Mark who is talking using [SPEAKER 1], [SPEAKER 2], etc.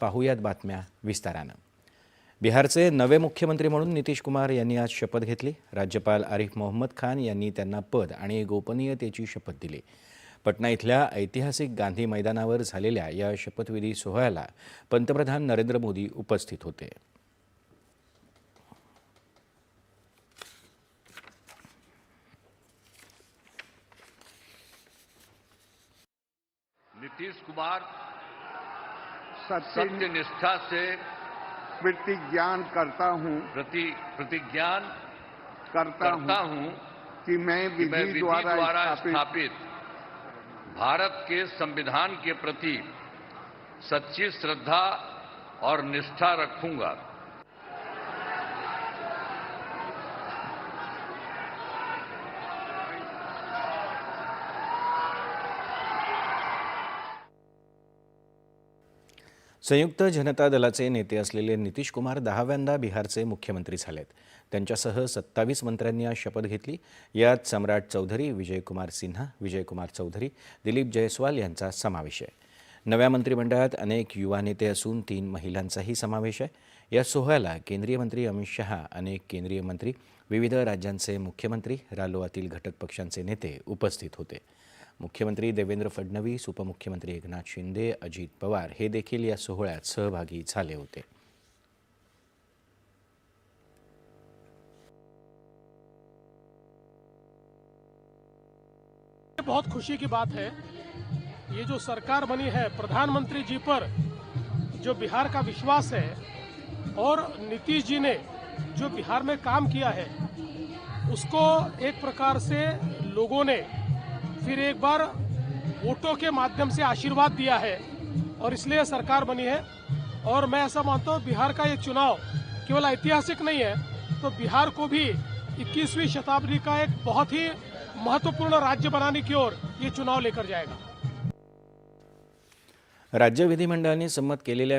[SPEAKER 1] पाहूयात बातम्या विस्तारानं. बिहारचे नवे मुख्यमंत्री म्हणून नितीश कुमार यांनी आज शपथ घेतली. राज्यपाल आरिफ मोहम्मद खान यांनी त्यांना पद आणि गोपनीयतेची शपथ दिली. पटना इथल्या ऐतिहासिक गांधी मैदानावर झालेल्या या शपथविधी सोहळ्याला पंतप्रधान नरेंद्र मोदी उपस्थित होते.
[SPEAKER 2] नीतीश कुमार
[SPEAKER 3] सत्य
[SPEAKER 2] निष्ठा से
[SPEAKER 3] प्रतिज्ञान करता हूँ।
[SPEAKER 2] प्रति प्रतिज्ञान
[SPEAKER 3] करता
[SPEAKER 2] करता
[SPEAKER 3] हूँ कि मैं विधि द्वारा
[SPEAKER 2] द्वारा
[SPEAKER 3] स्थापित
[SPEAKER 2] भारत के संविधान के प्रति सच्ची श्रद्धा और निष्ठा रखूँगा।
[SPEAKER 1] संयुक्त जनता दलाचे नेते असलेले नितीश कुमार दहाव्यांदा बिहारचे मुख्यमंत्री झालेत. त्यांच्यासह सत्तावीस मंत्र्यांनी आज शपथ घेतली. यात सम्राट चौधरी विजयकुमार सिन्हा विजयकुमार चौधरी दिलीप जयस्वाल यांचा समावेश आहे. नव्या मंत्रिमंडळात अनेक युवा नेते असून तीन महिलांचाही समावेश आहे. या सोहळ्याला केंद्रीय मंत्री अमित शहा अनेक केंद्रीय मंत्री विविध राज्यांचे मुख्यमंत्री रालोआतील घटक पक्षांचे नेते उपस्थित होते. मुख्यमंत्री देवेंद्र फडणवीस, उपमुख्यमंत्री एकनाथ शिंदे, अजित पवार हे देखील या सोहळ्यात सहभागी झाले होते.
[SPEAKER 4] बहुत खुशी की बात है। ये जो सरकार बनी है, प्रधानमंत्री जी पर, जो बिहार का विश्वास है, और नीतीश जी ने जो बिहार में काम किया है, उसको एक प्रकार से लोगों ने फिर एक बार वोटों के माध्यम से आशीर्वाद दिया है और इसलिए सरकार बनी है। और मैं ऐसा मानता हूँ, बिहार का ये चुनाव केवल ऐतिहासिक नहीं है तो बिहार को भी 21वीं शताब्दी का एक बहुत ही महत्वपूर्ण राज्य बनाने की ओर ये चुनाव लेकर जाएगा।
[SPEAKER 1] राज्य विधिमंडल विधिमंडळाने संमत केलेल्या